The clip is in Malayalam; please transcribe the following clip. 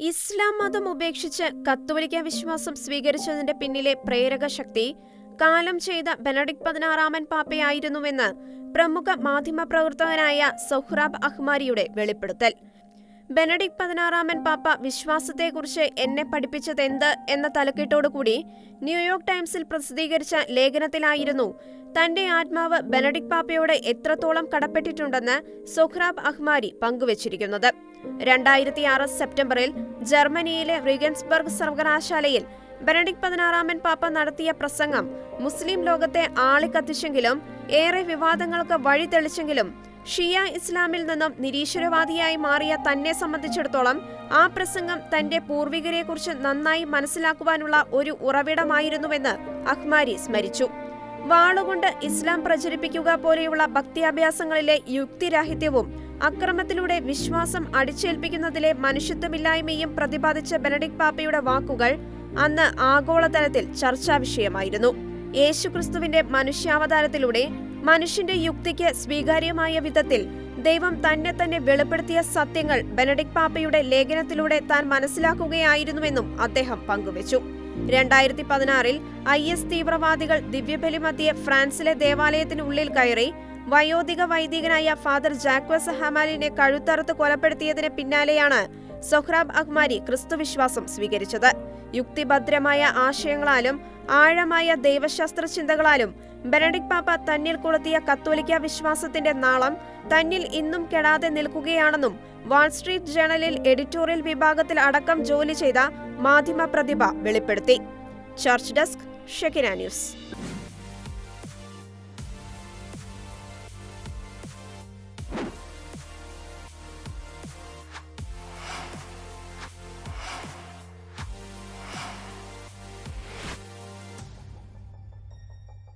ഇസ്ലാം മതം ഉപേക്ഷിച്ച് കത്തോലിക്ക വിശ്വാസം സ്വീകരിച്ചതിന്റെ പിന്നിലെ പ്രേരക ശക്തി കാലം ചെയ്ത ബെനഡിക് പതിനാറാമൻ പാപ്പയായിരുന്നുവെന്ന് പ്രമുഖ മാധ്യമപ്രവർത്തകനായ സൊഹ്റാബ് അഹ്മാരിയുടെ വെളിപ്പെടുത്തൽ. ബെനഡിക് പതിനാറാമൻ പാപ്പ വിശ്വാസത്തെക്കുറിച്ച് എന്നെ പഠിപ്പിച്ചതെന്ത് എന്ന തലക്കെട്ടോടുകൂടി ന്യൂയോർക്ക് ടൈംസിൽ പ്രസിദ്ധീകരിച്ച ലേഖനത്തിലായിരുന്നു തന്റെ ആത്മാവ് ബെനഡിക് പാപ്പയോട് എത്രത്തോളം കടപ്പെട്ടിട്ടുണ്ടെന്ന് സൊഹ്റാബ് അഹ്മാരി പങ്കുവച്ചിരിക്കുന്നത്. രണ്ടായിരത്തി ആറ് സെപ്റ്റംബറിൽ ജർമ്മനിയിലെ റിഗൻസ്ബർഗ് സർവകലാശാലയിൽ ബെനഡിക് പതിനാറാമൻ പാപ്പ നടത്തിയ പ്രസംഗം മുസ്ലിം ലോകത്തെ ആളിക്കത്തിച്ചെങ്കിലും ഏറെ വിവാദങ്ങൾക്ക് വഴി തെളിച്ചെങ്കിലും ഷിയ ഇസ്ലാമിൽ നിന്നും നിരീശ്വരവാദിയായി മാറിയ തന്നെ സംബന്ധിച്ചിടത്തോളം ആ പ്രസംഗം തന്റെ പൂർവികരെക്കുറിച്ച് നന്നായി മനസ്സിലാക്കുവാനുള്ള ഒരു ഉറവിടമായിരുന്നുവെന്ന് അഹ്മാരി സ്മരിച്ചു. വാളുകൊണ്ട് ഇസ്ലാം പ്രചരിപ്പിക്കുക പോലെയുള്ള ഭക്തിയാഭ്യാസങ്ങളിലെ യുക്തിരാഹിത്യവും അക്രമത്തിലൂടെ വിശ്വാസം അടിച്ചേൽപ്പിക്കുന്നതിലെ മനുഷ്യത്വമില്ലായ്മയും പ്രതിപാദിച്ച ബെനഡിക് പാപ്പയുടെ വാക്കുകൾ അന്ന് ആഗോളതലത്തിൽ ചർച്ചാ വിഷയമായിരുന്നു. യേശുക്രിസ്തുവിന്റെ മനുഷ്യാവതാരത്തിലൂടെ മനുഷ്യന്റെ യുക്തിക്ക് സ്വീകാര്യമായ വിധത്തിൽ ദൈവം തന്നെ തന്നെ വെളിപ്പെടുത്തിയ സത്യങ്ങൾ ബെനഡിക് പാപ്പയുടെ ലേഖനത്തിലൂടെ താൻ മനസ്സിലാക്കുകയായിരുന്നുവെന്നും അദ്ദേഹം പങ്കുവച്ചു. രണ്ടായിരത്തി പതിനാറിൽ ഐ എസ് തീവ്രവാദികൾ ദിവ്യബലി മധ്യേ ഫ്രാൻസിലെ ദേവാലയത്തിനുള്ളിൽ കയറി വയോധിക വൈദികനായ ഫാദർ ജാക്വസ് ഹമാലിനെ കഴുത്തറുത്ത് കൊലപ്പെടുത്തിയതിന് പിന്നാലെയാണ് സൊഹ്റാബ് അഹ്മാരി ക്രിസ്തുവിശ്വാസം സ്വീകരിച്ചത്. യുക്തിഭദ്രമായ ആശയങ്ങളാലും ആഴമായ ദൈവശാസ്ത്ര ചിന്തകളാലും ബെനഡിക് പാപ്പ തന്നിൽ കൊളുത്തിയ കത്തോലിക്ക വിശ്വാസത്തിന്റെ നാളം തന്നിൽ ഇന്നും കെടാതെ നിൽക്കുകയാണെന്നും വാൾസ്ട്രീറ്റ് ജേണലിൽ എഡിറ്റോറിയൽ വിഭാഗത്തിൽ അടക്കം ജോലി ചെയ്ത മാധ്യമ പ്രതിഭ വെളിപ്പെടുത്തി. Church desk Shekinah news.